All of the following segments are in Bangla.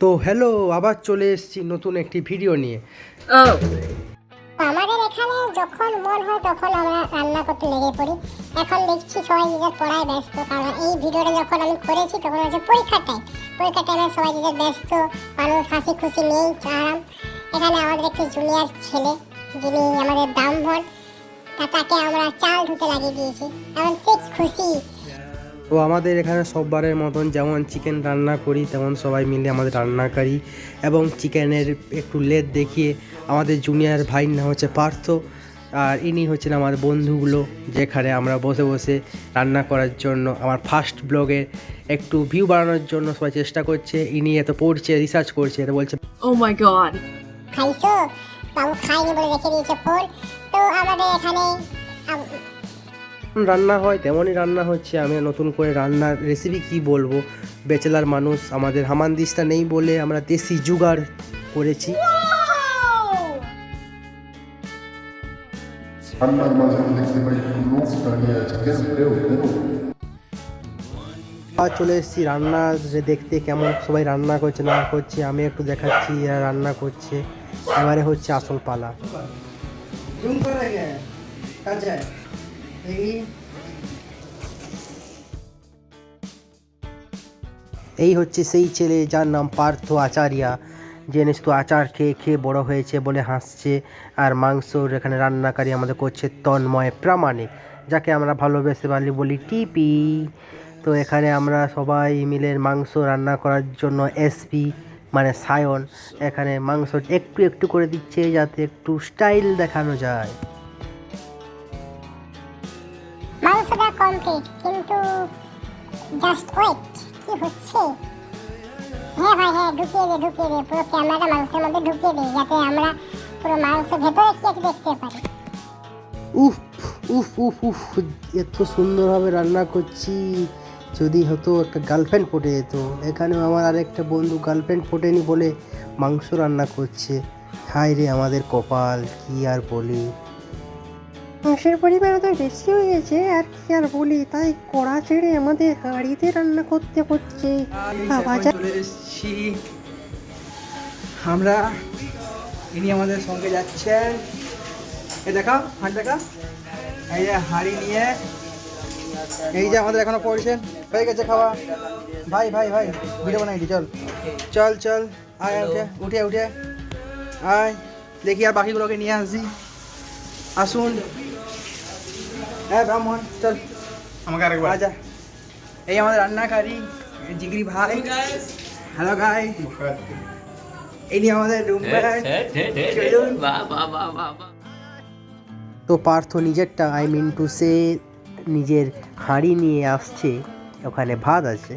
তো হ্যালো আবার চলে এসেছি নতুন একটি ভিডিও নিয়ে. আমাদের এখানে যখন মন হয় তখন আমরা রান্না করতে লেগে পড়ি। এখন দেখছি সবাই নিজের পড়ায় ব্যস্ত। কারণ এই ভিডিওটা যখন আমি করেছি তখন হচ্ছে পরীক্ষার টাইম পরীক্ষার টাইমে সবাই নিজের ব্যস্ত মানুষ হাসি খুশি নেই আরাম। এখানে আমাদের একটি জুনিয়র ছেলে যিনি আমাদের ব্রাহ্মণ তা তাকে আমরা চাল ধুতে লাগিয়ে দিয়েছি। এখন ঠিক খুশি। তো আমাদের এখানে সববারের মতন যেমন চিকেন রান্না করি তেমন সবাই মিলে আমাদের রান্না করি এবং চিকেনের একটু লেদ দেখিয়ে আমাদের জুনিয়র ভাইয়ের নাম হচ্ছে পার্থ আর ইনি হচ্ছেন আমার বন্ধুগুলো যেখানে আমরা বসে বসে রান্না করার জন্য আমার ফার্স্ট ব্লগে একটু ভিউ বাড়ানোর জন্য সবাই চেষ্টা করছে। ইনি এত পড়ছে রিসার্চ করছে এটা বলছে Oh my god. খাইছো? বাবু খাইনি বলে রেখে দিয়েছে ফোন তো আমাদের এখানে রান্না হয় তেমনই রান্না হচ্ছে। আমি নতুন করে রান্নার রেসিপি কি বলব? বেচেলার মানুষ আমাদের হামানদিস্তা নেই বলে আমরা দেশি জুগাড় করেছি। রান্নার মাঝে দেখতে পাই লোক দাঁড়িয়ে আছে। কেন কেউ কেন আর চলে এসেছি রান্না যে দেখতে কেমন সবাই রান্না করছে না করছে আমি একটু দেখাচ্ছি এরা রান্না করছে। এবারে হচ্ছে আসল পালা। এই হচ্ছে সেই ছেলে যার নাম পার্থ আচারিয়া। যে শুধু আচার খেয়ে খেয়ে বড় হয়েছে বলে হাসছে আর মাংসর এখানে রান্নাকারী আমাদের করছে তন্ময় প্রামাণিক, যাকে আমরা ভালোবেসে বালি বলি টিপি। তো এখানে আমরা সবাই মিলে মাংস রান্না করার জন্য এসপি মানে সায়ন, এখানে মাংস একটু একটু করে দিচ্ছে যাতে একটু স্টাইল দেখানো যায়। মাংসটা কমপ্লিট কিন্তু জাস্ট ওয়েট কি হচ্ছে? হ্যাঁ ভাই হ্যাঁ ঢুকিয়ে দে ঢুকিয়ে দে, পুরো ক্যামেরাটা মাংসের মধ্যে ঢুকিয়ে দে, যাতে আমরা পুরো মাংস ভেতরে কি আছে দেখতে পারি। উফ উফ উফ উফ, এত সুন্দরভাবে রান্না করছি। যদি হতো একটা গার্লফ্রেন্ড ফুটে যেত, এখানেও আমার আরেকটা বন্ধু গার্লফ্রেন্ড ফোটেনি বলে মাংস রান্না করছে। হায় রে, আমাদের কপাল, কি আর বলি। মাংসের পরিমাণ তো বেশি হয়ে গেছে, আর কি আর বলি, তাই কড়া ছেড়ে আমাদের হাঁড়িতে রান্না করতে হচ্ছে। আমরা ইনি আমাদের সঙ্গে যাচ্ছেন। এ দেখা হাঁট দেখা। এই যে হাঁড়ি নিয়ে, এই যে আমাদের এখনও পড়ছেন। হয়ে গেছে খাওয়া। ভাই ভাই ভাই ভিডিও বানাই চল। চল চল আয়, উঠে উঠে উঠে। আয়, দেখি আর বাকিগুলোকে নিয়ে আসি। আসুন। হ্যাঁ ব্রাহ্মণ চল। আমাকে আরেকবার। আচ্ছা এই আমাদের রান্নাকারী জিগরি ভাই। হ্যালো গাই এই নিয়ে আমাদের রুম তো পার্থ নিজেরটা আই মিন টু সে নিজের হাঁড়ি নিয়ে আসছে। ওখানে ভাত আছে।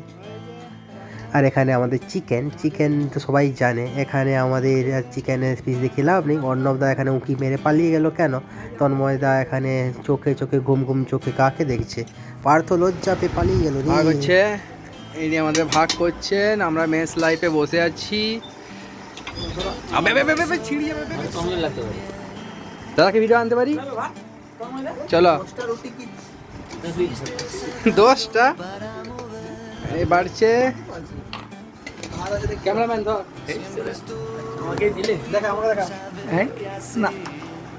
আর এখানে আমাদের চিকেন চিকেন তো সবাই জানে। এখানে আমাদের চিকেনের পিস দেখে লাভ নেই। অর্ণবদা এখানে উঁকি মেরে পালিয়ে গেল কেন? তন্ময়দা এখানে চোখে চোখে, ঘুম ঘুম চোখে কাকে দেখছে? পার্থ লজ্জা পেয়ে পালিয়ে গেল এই আমাদের ভাগ করছেন। আমরা মেস লাইফে বসে আছি। দাদাকে ভিডিও আনতে পারি? চলো। দশটা এই বাড়ছে ক্যামেরাম্যান ধর আমাকে দিলে দেখা আমাকে দেখা হ্যাঁ না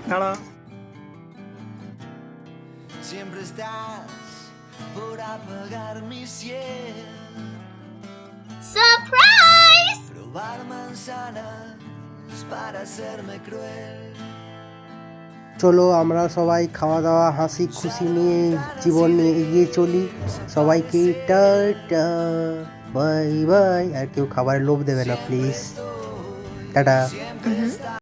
দাঁড়া Siempre estás por apagar mi cielo. Surprise! Probar manzanas para hacerme cruel. চলো আমরা সবাই খাওয়া দাওয়া, হাসি খুশি নিয়ে, জীবন নিয়ে এগিয়ে চলি। সবাইকে টাটা বাই বাই। আর কেউ খাবারের লোভ দেবে না প্লিজ টাটা।